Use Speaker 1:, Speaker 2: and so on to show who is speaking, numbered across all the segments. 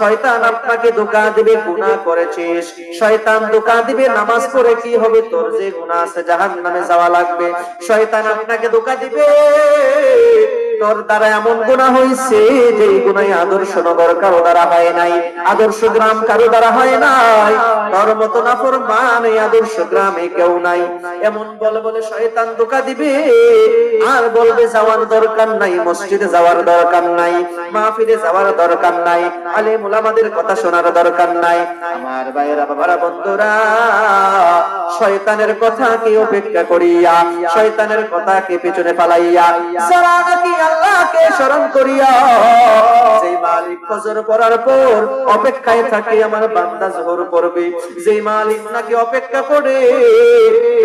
Speaker 1: শয়তান আপনাকে ধোকা দিবে, গুনাহ করেছিস। শয়তান ধোকা দিবে, নামাজ পড়ে কি হবে? তোর যে গুনাহ আছে জাহান্নামে যাওয়া লাগবে। শয়তান আপনাকে ধোকা দিবে। তোর দ্বারা এমন গুণা হয়েছে যে গুণাই আদর্শ নগর কারও দ্বারা হয় নাই, আদর্শ গ্রাম কারও দ্বারা হয় নাই। তোর মতো নাফর মান এই আদর্শ গ্রামে কেউ নাই। এমন বলে বলে শয়তান ধোকা দিবে, আর বলবে যাওয়ার দরকার নাই, মসজিদে যাওয়ার দরকার নাই, মাহফিলে যাওয়ার দরকার নাই আলে মুলামাদের কথা শোনার দরকার নাই। আমার ভাইয়েরা, বাবারা, বন্ধুরা, শয়তানের কথা কি অপেক্ষা করিয়া, শয়তানের কথা কে পেছনে পালাইয়া যারা নাকি আল্লাহকে স্মরণ করিয়া, যেই মালিক ফজর পড়ার পর অপেক্ষায় থাকে, আমার বান্দা জোহর পড়বে। যেই মালিক নাকি অপেক্ষা করে,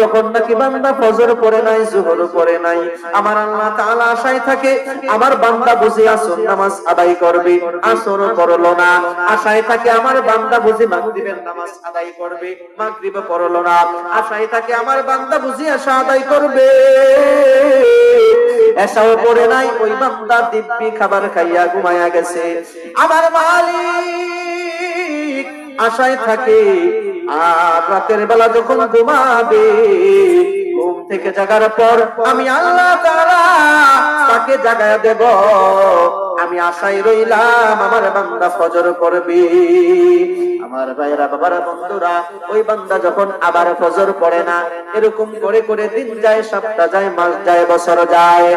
Speaker 1: তখন নাকি বান্দা ফজর পড়ে নাই, জোহর পড়ে নাই। আমার আল্লাহ তাআলা আশায় থাকে, আমার বান্দা বুঝে আসর নামাজ আদায় করবে। আসর পড়ল না। আশায় থাকে, আমার বান্দা বুঝে মাগরিবের নামাজ আদায় করবে। মাগরিবে পড়ল না। আশায় থাকে, আমার বান্দা বুঝে আশা আদায় করবে। এসাও পড়ে নাই, ওই বান্দা দিব্যি খাবার খাইয়া ঘুমায়া গেছে। আমার মালিক আশায় থাকে, আর রাতের বেলা যখন ঘুমাবে, ঘুম থেকে জাগার পর আমি আল্লাহ তাআলা তাকে জাগায় দেব। আমি আশায় রইলাম, আমার বান্দা ফজর করবে। আমার ভাইরা বাবারা, বন্ধুরা, ওই বান্দা যখন আবার ফজর পড়ে না, এরকম করে করে দিন যায়, সপ্তাহ যায়, মাস যায়, বছর যায়।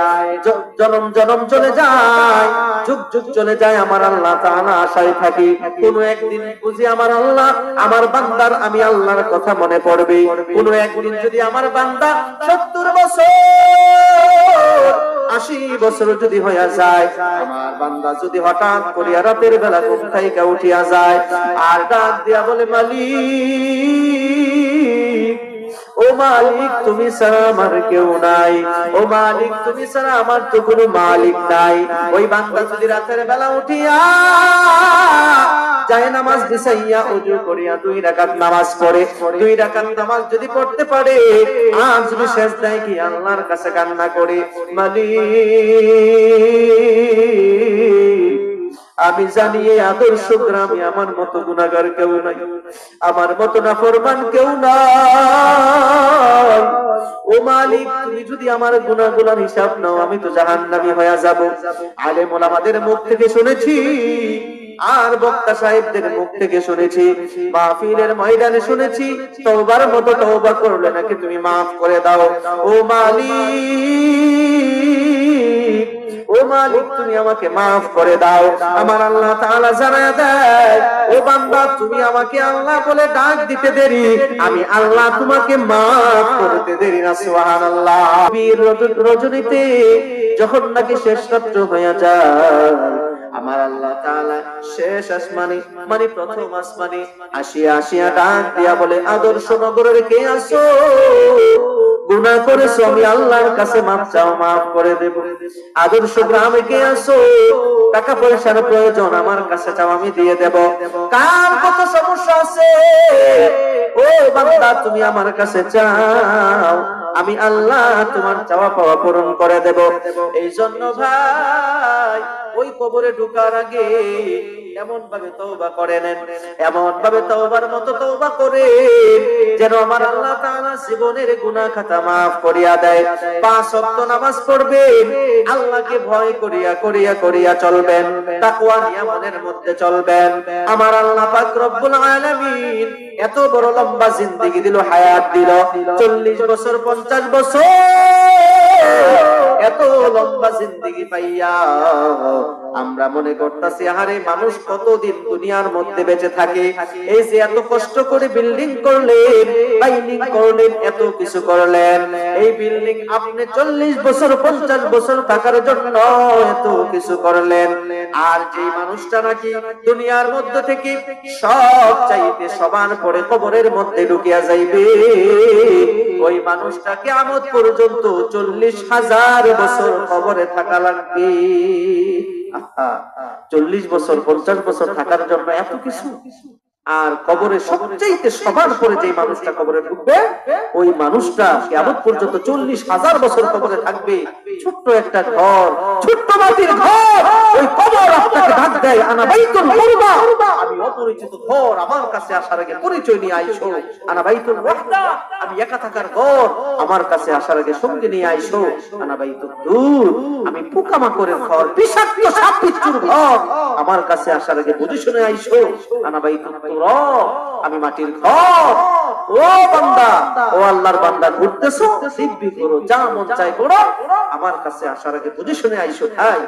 Speaker 1: জনম জনম চলে যায়, যুগ যুগ চলে যায়, আমার আল্লাহ তাআলা আশায় থাকি। কোন একদিন বুঝি আমার আল্লাহ, আমার বান্দার আমি আল্লাহর কথা মনে পড়বে। কোন একদিন যদি আমার বান্দা বছর যদি হইয়া যায়, আমার বান্দা যদি হঠাৎ করিয়া রাতের বেলা ঘুম থেকে উঠিয়া যায়, আর ডাক দিয়া বলে, মালিক মালিক, তুমি ছাড়া আমার কেউ নাই। ও মালিক, তুমি ছাড়া আমার তো কোনো মালিক নাই। ওই বান্দা যদি রাতের বেলা উঠিয়া নামাজ দুই নামাজ পড়ে। দুই নামাজ যদি পড়তে পারে শেষ দেয় কি আল্লাহর কাছে কান্না করে, মালিক আমি জানি এই আদর্শ গ্রামে আমার মতো গুণাগার কেউ নাই। আমার মতো না ফরমান কেউ নাই। ও মালিক, তুমি যদি আমার গুণাগুলার হিসাব নাও, আমি তো জাহান্নামী হয়ে যাব। আলেম ওলামাদের মুখ থেকে শুনেছি, আর বক্তা সাহেবদের মুখ থেকে শুনেছি, মাহফিলের ময়দানে শুনেছি, তওবার মতো তওবা করলে নাকি তুমি মাফ করে দাও। ও মালিক মালিক, তুমি আমাকে মাফ করে দাও। আমার আল্লাহ তাআলা জানায় দেয়, ও বান্দা, তুমি আমাকে আল্লাহ বলে ডাক দিতে দেরি। আমি আল্লাহ তোমাকে মাফ করতে দেরি না, সুবহানাল্লাহ। বীর রজ- রজনীতে যখন নাকি শেষ রাত্র হয়ে যায়, আমার আল্লাহ তাআলা শেষ আসমানে মানে প্রথম আসমানে আসিয়া আসিয়া ডাক দিয়া বলে, আদর্শ নগরের কে আসো গুনাহ করেছ, আমি আল্লাহর কাছে মাফ চাও, মাফ করে দেব। আদর্শ গ্রামে কে আসো টাকা পয়সার প্রয়োজন, আমার কাছে চাও, আমি দিয়ে দেব। কার কত সমস্যা আছে? ও বান্দা, তুমি আমার কাছে চাও, আমি আল্লাহ তোমার চাওয়া পাওয়া পূরণ করে দেব। এই জন্য ভাই ওই কবরে ঢোকার আগে এমন ভাবে তওবা করে নেন। এমন ভাবে তওবার মতো তওবা করে যেন আমার আল্লাহ তাআলা জীবনের গুনাহ খাতা maaf করিয়া দেয়। পাঁচ ওয়াক্ত নামাজ পড়বেন, আল্লাহকে ভয় করিয়া করিয়া করিয়া চলবেন, তাকওয়া নিয়ে মধ্যে চলবেন। আমার আল্লাহ পাক রব্বুল আলামিন এত বড় লম্বা জিন্দেগি দিল, হায়াত দিল। 40 বছর 50 বছর এত লম্বা জিন্দেগি পাইয়া আমরা মনে করতেছি আরে মানুষ কতদিন দুনিয়ার মধ্যে বেঁচে থাকে? এই যে এত কষ্ট করে বিল্ডিং করলেন বাইন্ডিং করলেন, এত কিছু করলেন, এই বিল্ডিং আপনি চল্লিশ বছর, পঞ্চাশ বছর থাকার জন্য এত কিছু করলেন। আর যে মানুষটা নাকি দুনিয়ার মধ্যে থেকে সব চাইতে সবার পরে কবরের মধ্যে ঢুকিয়া যাইবে, ওই মানুষটাকে আমদ পর্যন্ত চল্লিশ হাজার বছর কবরে থাকা লাগবে। চল্লিশ বছর, পঞ্চাশ বছর থাকার জন্য এত কিছু। আর কবরে সবচেয়ে সবার পরে যে মানুষটা কবরে ঢুকবে, ওই মানুষটা কেমন পর্যন্ত চল্লিশ হাজার বছর কবরে থাকবে? ছোট্ট একটা ঘর, ছোট্ট মাটির ঘর, ওই কবর আপনাকে ডাক দেয়, আনা বাইতুল মুরবা অপরিচিত ঘর আমার কাছে আসার আগে পরিচয় নিয়ে আইসো। আনা বাইতুল ওয়াহদা, আমি একা থাকার ঘর আমার কাছে আসার আগে সঙ্গে নিয়ে আইসো। আনা বাইতুল দূর, আমি পোকামাকড়ের ঘর, বিষাক্ত সাপ বিচ্ছুর ঘর আমার কাছে আসার আগে বুঝে শুনে আইসো। আনা বাইতুল তুরাব আমি মাটির ঘর। ও বান্দা, ও আল্লাহর বান্দা, ঘুরতেছো? দিব্যি করো যা মন চাই করো আমার কাছে আসার আগে বুঝে শুনে আইসো। তাই